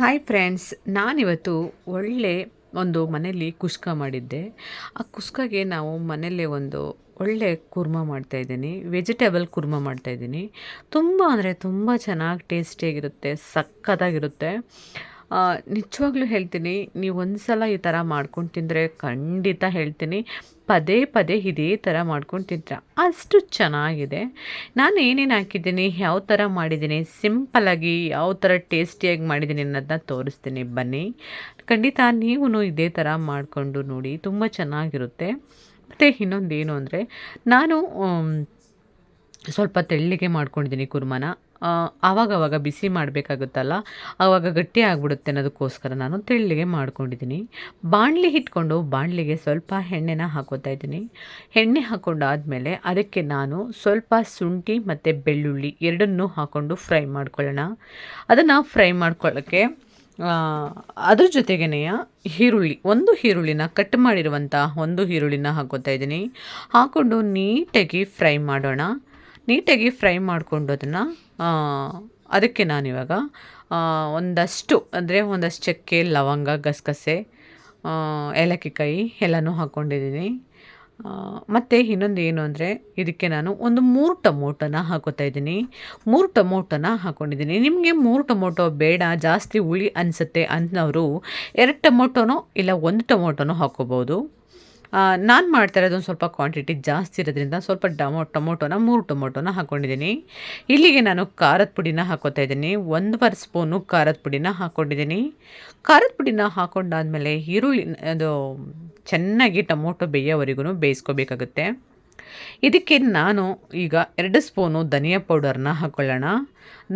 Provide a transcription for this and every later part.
Hi friends ನಾನಿವತ್ತು ಒಳ್ಳೆ ಒಂದು ಮನೇಲಿ ಕುಷ್ಕ ಮಾಡಿದ್ದೆ. ಆ ಕುಷ್ಕಗೆ ನಾವು ಮನೆಯಲ್ಲೇ ಒಂದು ಒಳ್ಳೆ ಕುರ್ಮ ಮಾಡ್ತಾಯಿದ್ದೀನಿ ವೆಜಿಟೇಬಲ್ ಕುರ್ಮ ಮಾಡ್ತಾಯಿದ್ದೀನಿ ತುಂಬ ಅಂದರೆ ತುಂಬ ಚೆನ್ನಾಗಿ ಟೇಸ್ಟಿಯಾಗಿರುತ್ತೆ ಸಖತ್ತಾಗಿರುತ್ತೆ ಆ, ನಿಜವಾಗ್ಲೂ ಹೇಳ್ತೀನಿ, ನೀವು ಒಂದು ಸಲ ಈ ಥರ ಮಾಡ್ಕೊಂಡು ತಿಂದರೆ ಖಂಡಿತ ಹೇಳ್ತೀನಿ. ಪದೇ ಪದೇ ಇದೇ ಥರ ಮಾಡ್ಕೊಂಡು ತಿಂತೀರ ಅಷ್ಟು ಚೆನ್ನಾಗಿದೆ. ನಾನು ಏನೇನು ಹಾಕಿದ್ದೀನಿ, ಯಾವ ಥರ ಮಾಡಿದ್ದೀನಿ ಸಿಂಪಲಾಗಿ ಯಾವ ಥರ ಟೇಸ್ಟಿಯಾಗಿ ಮಾಡಿದ್ದೀನಿ ಅನ್ನೋದನ್ನ ತೋರಿಸ್ತೀನಿ. ಬನ್ನಿ. ಖಂಡಿತ ನೀವು ಇದೇ ಥರ ಮಾಡಿಕೊಂಡು ನೋಡಿ, ತುಂಬ ಚೆನ್ನಾಗಿರುತ್ತೆ. ಮತ್ತು ಇನ್ನೊಂದು ಏನು ಅಂದರೆ, ನಾನು ಸ್ವಲ್ಪ ತೆಳ್ಳಗೆ ಮಾಡ್ಕೊಂಡಿದ್ದೀನಿ ಕುರ್ಮನ. ಆವಾಗವಾಗ ಬಿಸಿ ಮಾಡಬೇಕಾಗುತ್ತಲ್ಲ, ಆವಾಗ ಗಟ್ಟಿ ಆಗಿಬಿಡುತ್ತೆ ಅನ್ನೋದಕ್ಕೋಸ್ಕರ ನಾನು ತೆಳ್ಳಗೆ ಮಾಡ್ಕೊಂಡಿದ್ದೀನಿ. ಬಾಣಲಿ ಇಟ್ಕೊಂಡು ಬಾಣಲಿಗೆ ಸ್ವಲ್ಪ ಎಣ್ಣೆನ ಹಾಕೋತಾ ಇದ್ದೀನಿ. ಎಣ್ಣೆ ಹಾಕೊಂಡಾದಮೇಲೆ ಅದಕ್ಕೆ ನಾನು ಸ್ವಲ್ಪ ಶುಂಠಿ ಮತ್ತು ಬೆಳ್ಳುಳ್ಳಿ ಎರಡನ್ನೂ ಹಾಕ್ಕೊಂಡು ಫ್ರೈ ಮಾಡ್ಕೊಳ್ಳೋಣ. ಅದನ್ನು ಫ್ರೈ ಮಾಡ್ಕೊಳ್ಳೋಕ್ಕೆ ಅದ್ರ ಜೊತೆಗೇ ಈರುಳ್ಳಿ, ಒಂದು ಈರುಳ್ಳಿನ ಕಟ್ ಮಾಡಿರುವಂಥ ಒಂದು ಈರುಳ್ಳಿನ ಹಾಕೋತಾ ಇದ್ದೀನಿ. ಹಾಕ್ಕೊಂಡು ನೀಟಾಗಿ ಫ್ರೈ ಮಾಡೋಣ. ನೀಟಾಗಿ ಫ್ರೈ ಮಾಡಿಕೊಂಡು ಅದನ್ನು ಅದಕ್ಕೆ ನಾನಿವಾಗ ಒಂದಷ್ಟು, ಅಂದರೆ ಒಂದಷ್ಟು ಚಕ್ಕೆ, ಲವಂಗ, ಗಸಗಸೆ ಏಲಕ್ಕಿಕಾಯಿ ಏಲಕ್ಕಿ ಕಾಯಿ ಎಲ್ಲನೂ ಹಾಕ್ಕೊಂಡಿದ್ದೀನಿ ಮತ್ತು ಇನ್ನೊಂದು ಏನು ಅಂದರೆ, ಇದಕ್ಕೆ ನಾನು ಒಂದು ಮೂರು ಟೊಮೊಟೊನ ಹಾಕೋತಾ ಇದ್ದೀನಿ. ಮೂರು ಟೊಮೊಟೊನ ಹಾಕ್ಕೊಂಡಿದ್ದೀನಿ ನಿಮಗೆ ಮೂರು ಟೊಮೊಟೊ ಬೇಡ, ಜಾಸ್ತಿ ಹುಳಿ ಅನಿಸುತ್ತೆ ಅಂತವರು ಎರಡು ಟೊಮೊಟೊನೋ ಇಲ್ಲ ಒಂದು ಟೊಮೊಟೊನೋ ಹಾಕ್ಕೋಬೋದು ನಾನು ಮಾಡ್ತಾ ಇರೋದೊಂದು ಸ್ವಲ್ಪ ಕ್ವಾಂಟಿಟಿ ಜಾಸ್ತಿ ಇರೋದ್ರಿಂದ ಸ್ವಲ್ಪ ಟಮೊ, ಟೊಮೊಟೊನ, ಮೂರು ಟೊಮೊಟೊನ ಹಾಕ್ಕೊಂಡಿದ್ದೀನಿ ಇಲ್ಲಿಗೆ ನಾನು ಖಾರದ ಪುಡಿನ ಹಾಕೋತಾ ಇದ್ದೀನಿ. ಒಂದುವರೆ ಸ್ಪೂನು ಖಾರದ ಪುಡಿನ ಹಾಕ್ಕೊಂಡಿದ್ದೀನಿ ಖಾರದ ಪುಡಿನ ಹಾಕ್ಕೊಂಡಾದಮೇಲೆ ಈರುಳ್ಳಿ, ಅದು ಚೆನ್ನಾಗಿ ಟೊಮೊಟೊ ಬೇಯೋವರೆಗೂ ಬೇಯಿಸ್ಕೋಬೇಕಾಗುತ್ತೆ. ಇದಕ್ಕೆ ನಾನು ಈಗ ಎರಡು ಸ್ಪೂನು ಧನಿಯಾ ಪೌಡರ್ನ ಹಾಕ್ಕೊಳ್ಳೋಣ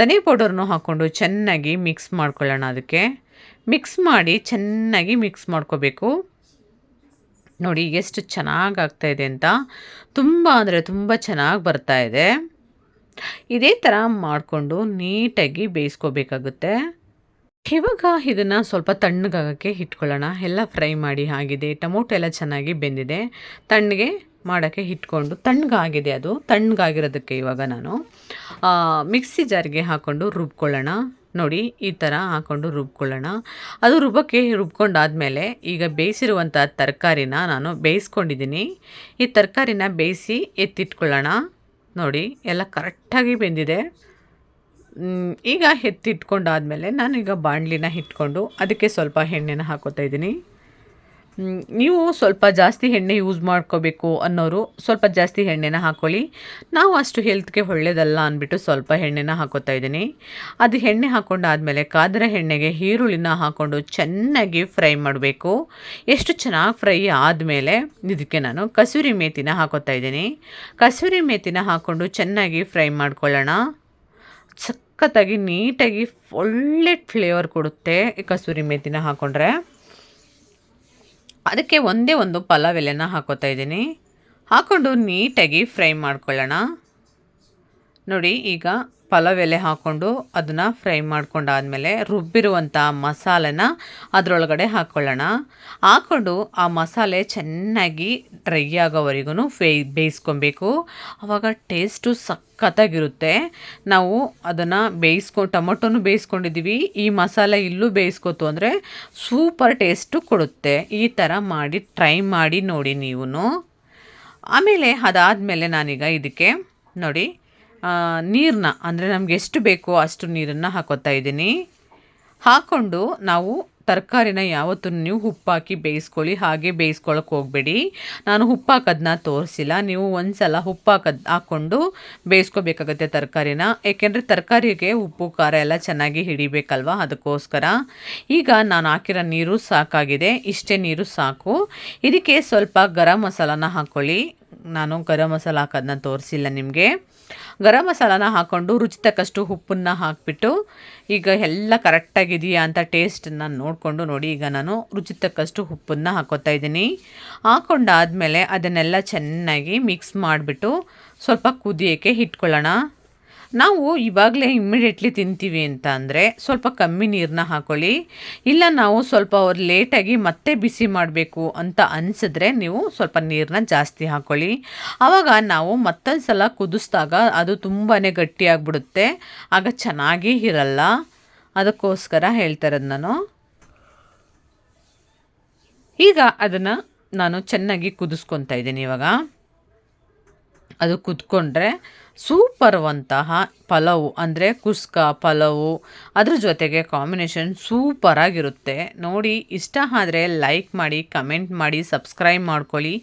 ಧನಿಯಾ ಪೌಡರ್ನ ಹಾಕ್ಕೊಂಡು ಚೆನ್ನಾಗಿ ಮಿಕ್ಸ್ ಮಾಡ್ಕೊಳ್ಳೋಣ ಅದಕ್ಕೆ. ಮಿಕ್ಸ್ ಮಾಡಿ ಚೆನ್ನಾಗಿ ಮಿಕ್ಸ್ ಮಾಡ್ಕೋಬೇಕು. ನೋಡಿ ಎಷ್ಟು ಚೆನ್ನಾಗಿ ಆಗ್ತಾ ಇದೆ ಅಂತ. ತುಂಬ ಅಂದರೆ ತುಂಬ ಚೆನ್ನಾಗಿ ಬರ್ತಾ ಇದೆ. ಇದೇ ಥರ ಮಾಡಿಕೊಂಡು ನೀಟಾಗಿ ಬೇಯಿಸ್ಕೋಬೇಕಾಗುತ್ತೆ. ಇವಾಗ ಇದನ್ನು ಸ್ವಲ್ಪ ತಣ್ಣಗಾಗೋಕ್ಕೆ ಇಟ್ಕೊಳ್ಳೋಣ. ಎಲ್ಲ ಫ್ರೈ ಮಾಡಿ ಆಗಿದೆ. ಟೊಮೊಟೊ ಎಲ್ಲ ಚೆನ್ನಾಗಿ ಬೆಂದಿದೆ. ತಣ್ಣಗೆ ಮಾಡೋಕ್ಕೆ ಇಟ್ಕೊಂಡು ತಣ್ಣಗಾಗಿದೆ ಅದು. ತಣ್ಣಗಾಗಿರೋದಕ್ಕೆ ಇವಾಗ ನಾನು ಮಿಕ್ಸಿ ಜಾರಿಗೆ ಹಾಕ್ಕೊಂಡು ರುಬ್ಕೊಳ್ಳೋಣ. ನೋಡಿ, ಈ ಥರ ಹಾಕ್ಕೊಂಡು ರುಬ್ಕೊಳ್ಳೋಣ. ಅದು ರುಬ್ಬಕ್ಕೆ ರುಬ್ಕೊಂಡಾದಮೇಲೆ ಈಗ ಬೇಯಿಸಿರುವಂಥ ತರಕಾರಿನ ನಾನು ಬೇಯಿಸ್ಕೊಂಡಿದ್ದೀನಿ. ಈ ತರಕಾರಿನ ಬೇಯಿಸಿ ಎತ್ತಿಟ್ಕೊಳ್ಳೋಣ. ನೋಡಿ, ಎಲ್ಲ ಕರೆಕ್ಟಾಗಿ ಬೆಂದಿದೆ. ಈಗ ನಾನು ನಾನೀಗ ಬಾಣಲಿನ ಇಟ್ಕೊಂಡು ಅದಕ್ಕೆ ಸ್ವಲ್ಪ ಎಣ್ಣೆನ ಹಾಕೋತಾ ಇದ್ದೀನಿ. ನೀವು ಸ್ವಲ್ಪ ಜಾಸ್ತಿ ಎಣ್ಣೆ ಯೂಸ್ ಮಾಡ್ಕೋಬೇಕು ಅನ್ನೋರು ಸ್ವಲ್ಪ ಜಾಸ್ತಿ ಎಣ್ಣೆನ ಹಾಕ್ಕೊಳ್ಳಿ ನಾವು ಅಷ್ಟು ಹೆಲ್ತ್ಗೆ ಒಳ್ಳೇದಲ್ಲ ಅಂದ್ಬಿಟ್ಟು ಸ್ವಲ್ಪ ಎಣ್ಣೆನ ಹಾಕೋತಾ ಇದ್ದೀನಿ. ಅದು ಎಣ್ಣೆ ಹಾಕೊಂಡಾದ್ಮೇಲೆ ಕಾದರ ಎಣ್ಣೆಗೆ ಈರುಳ್ಳಿನ ಹಾಕ್ಕೊಂಡು ಚೆನ್ನಾಗಿ ಫ್ರೈ ಮಾಡಬೇಕು. ಎಷ್ಟು ಚೆನ್ನಾಗಿ ಫ್ರೈ ಆದಮೇಲೆ ಇದಕ್ಕೆ ನಾನು ಕಸೂರಿ ಮೇತಿನ ಹಾಕೋತಾ ಇದ್ದೀನಿ. ಕಸೂರಿ ಮೇತಿನ ಹಾಕ್ಕೊಂಡು ಚೆನ್ನಾಗಿ ಫ್ರೈ ಮಾಡ್ಕೊಳ್ಳೋಣ. ಸಖತ್ತಾಗಿ ನೀಟಾಗಿ ಒಳ್ಳೆ ಫ್ಲೇವರ್ ಕೊಡುತ್ತೆ ಕಸೂರಿ ಮೇತಿನ ಹಾಕ್ಕೊಂಡ್ರೆ ಅದಕ್ಕೆ ಒಂದೇ ಒಂದು ಪಲಾವ್ ಎಲೆನ ಹಾಕೋತಾ ಇದ್ದೀನಿ. ಹಾಕ್ಕೊಂಡು ನೀಟಾಗಿ ಫ್ರೈ ಮಾಡ್ಕೊಳ್ಳೋಣ. ನೋಡಿ, ಈಗ ಪಲಾವ್ ಎಲೆ ಹಾಕ್ಕೊಂಡು ಅದನ್ನು ಫ್ರೈ ಮಾಡ್ಕೊಂಡಾದ್ಮೇಲೆ ರುಬ್ಬಿರುವಂಥ ಮಸಾಲೆನ ಅದರೊಳಗಡೆ ಹಾಕ್ಕೊಳ್ಳೋಣ ಹಾಕ್ಕೊಂಡು ಆ ಮಸಾಲೆ ಚೆನ್ನಾಗಿ ಡ್ರೈ ಆಗೋವರೆಗೂ ಫೇ, ಬೇಯಿಸ್ಕೊಬೇಕು. ಆವಾಗ ಟೇಸ್ಟು ಸಖತ್ತಾಗಿರುತ್ತೆ. ನಾವು ಅದನ್ನು ಬೇಯಿಸ್ಕೊ, ಟೊಮೊಟೊನು ಬೇಯಿಸ್ಕೊಂಡಿದ್ದೀವಿ. ಈ ಮಸಾಲೆ ಇಲ್ಲೂ ಬೇಯಿಸ್ಕೊತು ಅಂದರೆ ಸೂಪರ್ ಟೇಸ್ಟು ಕೊಡುತ್ತೆ. ಈ ಥರ ಮಾಡಿ ಟ್ರೈ ಮಾಡಿ ನೋಡಿ ನೀವು ಆಮೇಲೆ ಅದಾದಮೇಲೆ ನಾನೀಗ ಇದಕ್ಕೆ ನೋಡಿ ನೀರನ್ನ ಅಂದರೆ ನಮ್ಗೆ ಎಷ್ಟು ಬೇಕೋ ಅಷ್ಟು ನೀರನ್ನು ಹಾಕೋತಾ ಇದ್ದೀನಿ. ಹಾಕ್ಕೊಂಡು ನಾವು ತರಕಾರಿನ ಯಾವತ್ತೂ ನೀವು ಉಪ್ಪು ಹಾಕಿ ಬೇಯಿಸ್ಕೊಳ್ಳಿ, ಹಾಗೆ ಬೇಯಿಸ್ಕೊಳಕ್ಕೆ ಹೋಗಬೇಡಿ. ನಾನು ಉಪ್ಪು ಹಾಕೋದನ್ನ ತೋರಿಸಿಲ್ಲ. ನೀವು ಒಂದು ಸಲ ಉಪ್ಪು ಹಾಕ್ಕೊಂಡು ಬೇಯಿಸ್ಕೋಬೇಕಾಗತ್ತೆ ತರಕಾರಿನ. ಏಕೆಂದರೆ ತರಕಾರಿಗೆ ಉಪ್ಪು, ಖಾರ ಎಲ್ಲ ಚೆನ್ನಾಗಿ ಹಿಡಿಬೇಕಲ್ವ ಅದಕ್ಕೋಸ್ಕರ. ಈಗ ನಾನು ಹಾಕಿರೋ ನೀರು ಸಾಕಾಗಿದೆ. ಇಷ್ಟೇ ನೀರು ಸಾಕು. ಇದಕ್ಕೆ ಸ್ವಲ್ಪ ಗರಂ ಮಸಾಲಾನ ಹಾಕ್ಕೊಳ್ಳಿ ನಾನು ಗರಂ ಮಸಾಲ ಹಾಕೋದನ್ನ ತೋರಿಸಿಲ್ಲ ನಿಮಗೆ. ಗರಂ ಮಸಾಲಾನ ಹಾಕ್ಕೊಂಡು ರುಚಿ ತಕ್ಕಷ್ಟು ಉಪ್ಪನ್ನ ಹಾಕಿಬಿಟ್ಟು ಈಗ ಎಲ್ಲ ಕರೆಕ್ಟಾಗಿದೆಯಾ ಅಂತ ಟೇಸ್ಟನ್ನ ನೋಡಿಕೊಂಡು ನೋಡಿ ಈಗ ನಾನು ರುಚಿ ತಕ್ಕಷ್ಟು ಉಪ್ಪನ್ನ ಹಾಕೋತಾ ಇದ್ದೀನಿ. ಹಾಕ್ಕೊಂಡಾದಮೇಲೆ ಅದನ್ನೆಲ್ಲ ಚೆನ್ನಾಗಿ ಮಿಕ್ಸ್ ಮಾಡಿಬಿಟ್ಟು ಸ್ವಲ್ಪ ಕುದಿಯೋಕ್ಕೆ ಇಟ್ಕೊಳ್ಳೋಣ. ನಾವು ಇವಾಗಲೇ ಇಮ್ಮಿಡಿಯೇಟ್ಲಿ ತಿಂತೀವಿ ಅಂತ ಅಂದರೆ ಸ್ವಲ್ಪ ಕಮ್ಮಿ ನೀರನ್ನ ಹಾಕೊಳ್ಳಿ. ಇಲ್ಲ ನಾವು ಸ್ವಲ್ಪ ಅವ್ರು ಲೇಟಾಗಿ ಮತ್ತೆ ಬಿಸಿ ಮಾಡಬೇಕು ಅಂತ ಅನಿಸಿದ್ರೆ ನೀವು ಸ್ವಲ್ಪ ನೀರನ್ನ ಜಾಸ್ತಿ ಹಾಕ್ಕೊಳ್ಳಿ ಆವಾಗ ನಾವು ಮತ್ತೊಂದು ಸಲ ಕುದಿಸ್ದಾಗ ಅದು ತುಂಬಾ ಗಟ್ಟಿಯಾಗ್ಬಿಡುತ್ತೆ. ಆಗ ಚೆನ್ನಾಗಿ ಇರಲ್ಲ. ಅದಕ್ಕೋಸ್ಕರ ಹೇಳ್ತಾ ನಾನು. ಈಗ ಅದನ್ನು ನಾನು ಚೆನ್ನಾಗಿ ಕುದಿಸ್ಕೊತಾ ಇದ್ದೀನಿ ಇವಾಗ. ಅದು ಕುದ್ಕೊಂಡ್ರೆ ಸೂಪರ್ವಂತಹ ಪಲಾವು, ಅಂದರೆ ಕುಸ್ಕ ಪಲಾವು. ಅದ್ರ ಜೊತೆಗೆ ಕಾಂಬಿನೇಷನ್ ಸೂಪರಾಗಿರುತ್ತೆ. ನೋಡಿ, ಇಷ್ಟ ಆದರೆ ಲೈಕ್ ಮಾಡಿ ಕಮೆಂಟ್ ಮಾಡಿ ಸಬ್ಸ್ಕ್ರೈಬ್ ಮಾಡ್ಕೊಳ್ಳಿ.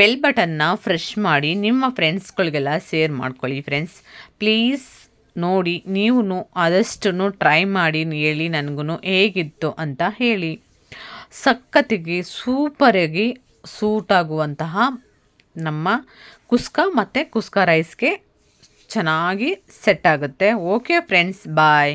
ಬೆಲ್ ಬಟನ್ನ ಫ್ರೆಶ್ ಮಾಡಿ, ನಿಮ್ಮ ಫ್ರೆಂಡ್ಸ್ಗಳಿಗೆಲ್ಲ ಶೇರ್ ಮಾಡ್ಕೊಳ್ಳಿ ಫ್ರೆಂಡ್ಸ್ ಪ್ಲೀಸ್ ನೋಡಿ ನೀವು ಆದಷ್ಟು ಟ್ರೈ ಮಾಡಿ, ಹೇಳಿ ನನಗೂ ಹೇಗಿತ್ತು ಅಂತ ಹೇಳಿ. ಸಖತ್ತಿಗೆ ಸೂಪರಾಗಿ ಸೂಟ್ ಆಗುವಂತಹ ನಮ್ಮ ಕುಸ್ಕ ಮತ್ತು ಕುಸ್ಕ ರೈಸ್ಗೆ ಚೆನ್ನಾಗಿ ಸೆಟ್ ಆಗುತ್ತೆ. Okay friends bye